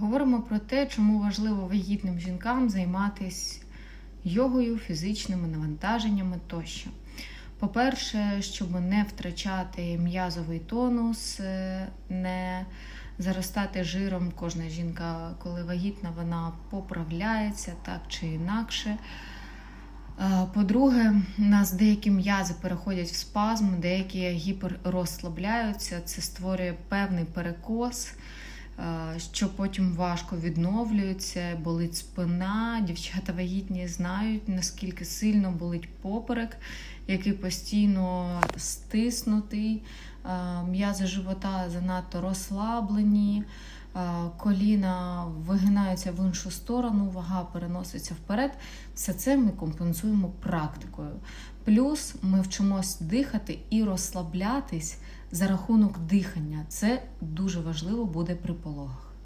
Говоримо про те, чому важливо вагітним жінкам займатися йогою, фізичними навантаженнями тощо. По-перше, щоб не втрачати м'язовий тонус, е, не заростати жиром. Кожна жінка, коли вагітна, вона поправляється так чи інакше. Е, По-друге, у нас деякі м'язи переходять в спазм, деякі гіперрозслабляються. Це створює певний перекос, що потім важко відновлюється, болить спина. Дівчата вагітні знають, наскільки сильно болить поперек, який постійно стиснутий, е, м'язи живота занадто розслаблені. Е, Коліна вигинаються в іншу сторону, вага переноситься вперед. Все це ми компенсуємо практикою. Плюс ми вчимось дихати і розслаблятись за рахунок дихання. Це дуже важливо буде при пологах.